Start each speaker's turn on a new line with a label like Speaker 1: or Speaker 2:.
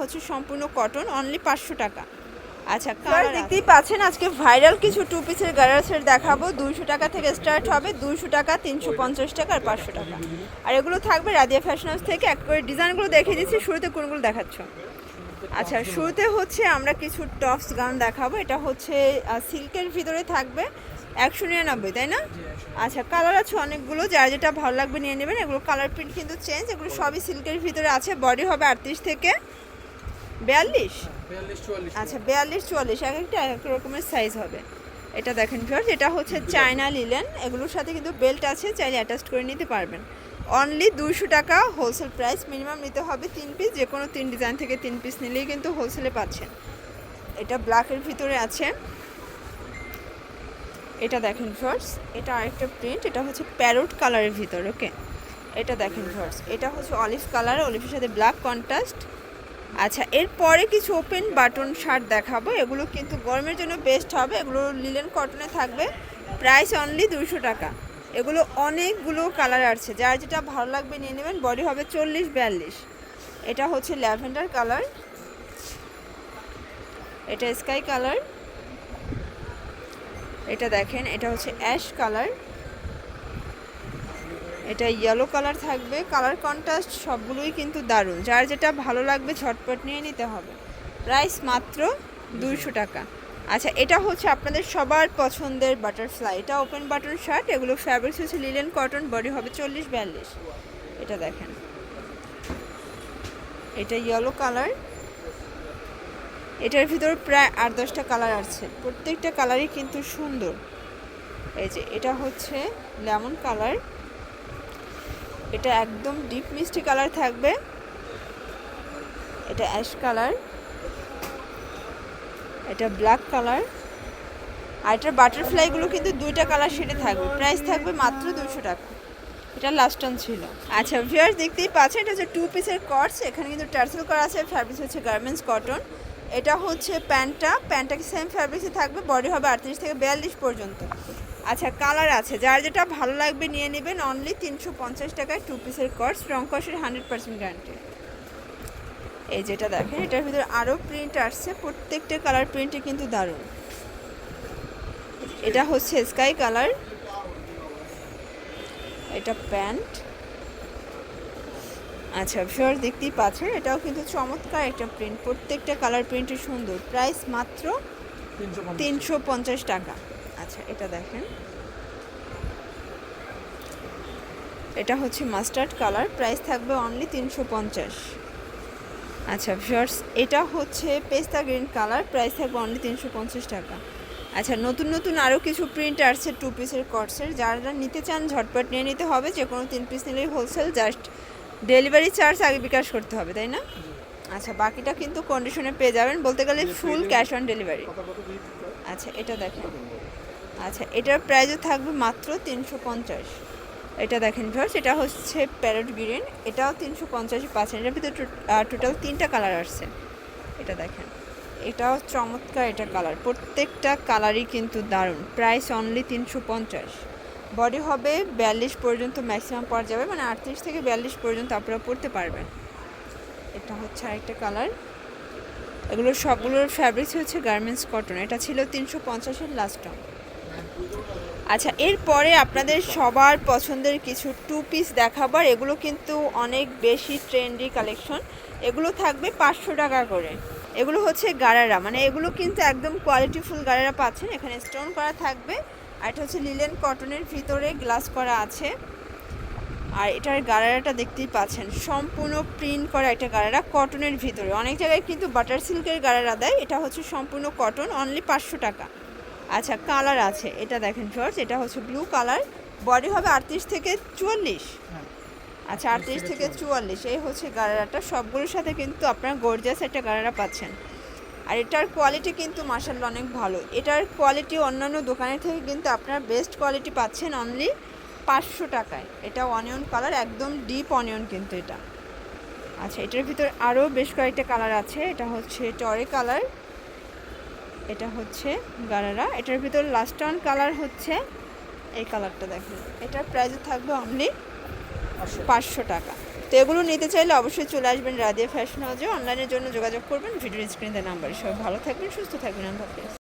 Speaker 1: হচ্ছে সম্পূর্ণ cotton only পাঁচশো টাকা। আচ্ছা কালার দেখতেই পাচ্ছেন আজকে ভাইরাল কিছু টু পিসের সেট দেখাবো। দুইশো টাকা থেকে স্টার্ট হবে দুইশো টাকা তিনশো পঞ্চাশ টাকা আর পাঁচশো টাকা। আর এগুলো থাকবে রাদিয়া ফ্যাশন হাউস থেকে। এক করে ডিজাইনগুলো দেখিয়ে দিচ্ছি শুরুতে কোনগুলো দেখাচ্ছ? আচ্ছা শুরুতে হচ্ছে আমরা কিছু টপস গাউন দেখাবো। এটা হচ্ছে সিল্কের ভিতরে থাকবে একশো নিরানব্বই তাই না? আচ্ছা কালার আছে অনেকগুলো। যার যেটা ভালো লাগবে নিয়ে নেবেন। এগুলো কালার প্রিন্ট কিন্তু চেঞ্জ এগুলো সবই সিল্কের ভিতরে আছে। বডি হবে আটত্রিশ থেকে বিয়াল্লিশ?
Speaker 2: চুয়াল্লিশ
Speaker 1: আচ্ছা বিয়াল্লিশ চুয়াল্লিশ এক একটা এক রকমের সাইজ হবে। এটা দেখেন ভিউয়ার্স এটা হচ্ছে চায়না লিলেন এগুলোর সাথে কিন্তু বেল্ট আছে চাইলে অ্যাটাচ করে নিতে পারবেন। অনলি দুইশো টাকা হোলসেল প্রাইস মিনিমাম নিতে হবে তিন পিস যে কোনো তিন ডিজাইন থেকে তিন পিস নিলেই কিন্তু হোলসেলে পাচ্ছেন। এটা ব্ল্যাকের ভিতরে আছে। এটা দেখেন ফার্স এটা আরেকটা প্রিন্ট এটা হচ্ছে প্যারোট কালারের ভিতর ওকে এটা দেখেন ফার্স এটা হচ্ছে অলিভ কালার অলিভের সাথে ব্ল্যাক কন্ট্রাস্ট আচ্ছা এরপরে কিছু ওপেন বাটন শার্ট দেখাবো। এগুলো কিন্তু গরমের জন্য বেস্ট হবে। এগুলো লিলেন কটনে থাকবে। প্রাইস অনলি দুশো টাকা। এগুলো অনেকগুলো কালার আছে যার যেটা ভালো লাগবে নিয়ে নেবেন। বডি হবে চল্লিশ বিয়াল্লিশ। এটা হচ্ছে ল্যাভেন্ডার কালার এটা স্কাই কালার এটা দেখেন, এটা হচ্ছে অ্যাশ কালার এটা ইয়েলো কালার থাকবে কালার কন্ট্রাস্ট সবগুলোই কিন্তু দারুণ। যার যেটা ভালো লাগবে ঝটপট নিয়ে নিতে হবে। প্রাইস মাত্র দুইশো টাকা। আচ্ছা এটা হচ্ছে আপনাদের সবার পছন্দের বাটারফ্লাই এটা ওপেন বাটন শার্ট এগুলো ফ্যাব্রিক্স হচ্ছে লিলেন কটন বডি হবে চল্লিশ বিয়াল্লিশ। এটা দেখেন। এটা ইয়েলো কালার এটার ভিতর প্রায় আট দশটা কালার আছে। প্রত্যেকটা কালারই কিন্তু সুন্দর। এই যে, এটা হচ্ছে লেমন কালার এটা একদম ডিপ মিষ্টি কালার থাকবে। এটা অ্যাশ কালার এটা ব্ল্যাক কালার আর এটার বাটারফ্লাইগুলো কিন্তু দুইটা কালার শেডে থাকবে। প্রাইস থাকবে মাত্র দুশো টাকা। এটা লাস্ট টান ছিল। আচ্ছা ভিউয়ার্স দেখতেই পাচ্ছেন, এটা হচ্ছে টু পিসের কটস এখানে কিন্তু টার্সেল করা আছে ফ্যাব্রিক্স হচ্ছে গার্মেন্টস কটন এটা হচ্ছে প্যান্টটা। প্যান্টটা কি সেম ফ্যাব্রিক্সে থাকবে? বডি হবে আটত্রিশ থেকে বিয়াল্লিশ পর্যন্ত। আচ্ছা কালার আছে। যার যেটা ভালো লাগবে নিয়ে নেবেন অনলি তিনশো পঞ্চাশ টাকায় টু পিসের কটস রং কষের হান্ড্রেড পার্সেন্ট গ্যারান্টি এই যেটা দেখেন এটার ভিতরে আরও প্রিন্ট আসছে প্রত্যেকটা কালার প্রিন্টে কিন্তু দারুণ। এটা হচ্ছে স্কাই কালার এটা প্যান্ট। আচ্ছা ফিওর দেখতেই পাচ্ছেন এটাও কিন্তু চমৎকার একটা প্রিন্ট প্রত্যেকটা কালার প্রিন্টই সুন্দর। প্রাইস মাত্র তিনশো পঞ্চাশ টাকা। আচ্ছা এটা দেখেন। এটা হচ্ছে মাস্টার্ড কালার প্রাইস থাকবে অনলি তিনশো পঞ্চাশ। আচ্ছা ভিউয়ার্স এটা হচ্ছে পেস্তা গ্রিন কালার প্রাইস থাকবে অনলি তিনশো পঞ্চাশ টাকা। আচ্ছা নতুন নতুন আরও কিছু প্রিন্ট আসছে টু পিসের কটসের যারা নিতে চান ঝটপট নিয়ে নিতে হবে। যে কোনো তিন পিস নিলেই হোলসেল জাস্ট ডেলিভারি চার্জ আগে বিকাশ করতে হবে তাই না? আচ্ছা বাকিটা কিন্তু কন্ডিশনে পেয়ে যাবেন। বলতে গেলে ফুল ক্যাশ অন ডেলিভারি আচ্ছা এটা দেখেন। আচ্ছা এটার প্রাইসও থাকবে মাত্র তিনশো পঞ্চাশ। এটা দেখেন ভিউয়ার্স এটা হচ্ছে প্যারট গ্রিন এটাও তিনশো পঞ্চাশ পাচ্ছেন। এটার ভিতরে টোটাল তিনটা কালার আসছে। এটা দেখেন, এটাও চমৎকার এটা কালার প্রত্যেকটা কালারই কিন্তু দারুণ। প্রাইস অনলি তিনশো পঞ্চাশ। বডি হবে বিয়াল্লিশ পর্যন্ত ম্যাক্সিমাম পরা যাবে মানে আটত্রিশ থেকে বিয়াল্লিশ পর্যন্ত আপনারা পড়তে পারবেন। এটা হচ্ছে আরেকটা কালার এগুলোর সবগুলোর ফ্যাব্রিক্স হচ্ছে গার্মেন্টস কটন এটা ছিল তিনশো পঞ্চাশের লাস্ট টাইম আচ্ছা এরপরে আপনাদের সবার পছন্দের কিছু টু পিস দেখাবার এগুলো কিন্তু অনেক বেশি ট্রেন্ডি কালেকশন এগুলো থাকবে পাঁচশো টাকা করে। এগুলো হচ্ছে গারারা মানে এগুলো কিন্তু একদম কোয়ালিটিফুল গারারা পাচ্ছেন। এখানে স্টোন করা থাকবে, আর এটা হচ্ছে লিলেন কটনের ভিতরে গ্লাস করা আছে। আর এটার গারারাটা দেখতেই পাচ্ছেন, সম্পূর্ণ প্রিন্ট করা একটা গারারা কটনের ভিতরে। অনেক জায়গায় কিন্তু বাটার সিল্কের গারারা দেয়, এটা হচ্ছে সম্পূর্ণ কটন অনলি পাঁচশো টাকা। আচ্ছা কালার আছে। এটা দেখেন জর্জ এটা হচ্ছে ব্লু কালার বডি হবে আটত্রিশ থেকে চুয়াল্লিশ। আচ্ছা আটত্রিশ থেকে চুয়াল্লিশ। এই হচ্ছে গারারাটা। সবগুলোর সাথে কিন্তু আপনারা গর্জিয়াস একটা গারারা পাচ্ছেন। আর এটার কোয়ালিটি কিন্তু মার্শাল অনেক ভালো। এটার কোয়ালিটি অন্যান্য দোকানের থেকে কিন্তু আপনারা বেস্ট কোয়ালিটি পাচ্ছেন অনলি পাঁচশো টাকায়। এটা অনিয়ন কালার একদম ডিপ অনিয়ন কিন্তু এটা। আচ্ছা এটার ভিতর আরও বেশ কয়েকটা কালার আছে। এটা হচ্ছে টরে কালার এটা হচ্ছে গারারা। এটার ভিতর লাস্ট অন কালার হচ্ছে এই কালারটা দেখেন। এটার প্রাইস থাকবে অনলি পাঁচশো। টাকা। তো এগুলো নিতে চাইলে অবশ্যই চলে আসবেন রাদিয়া ফ্যাশন হাউজে অনলাইনের জন্য যোগাযোগ করবেন ভিডিও স্ক্রিনে নাম্বার সবাই ভালো থাকবেন সুস্থ থাকবেন আল্লাহ হাফেজ।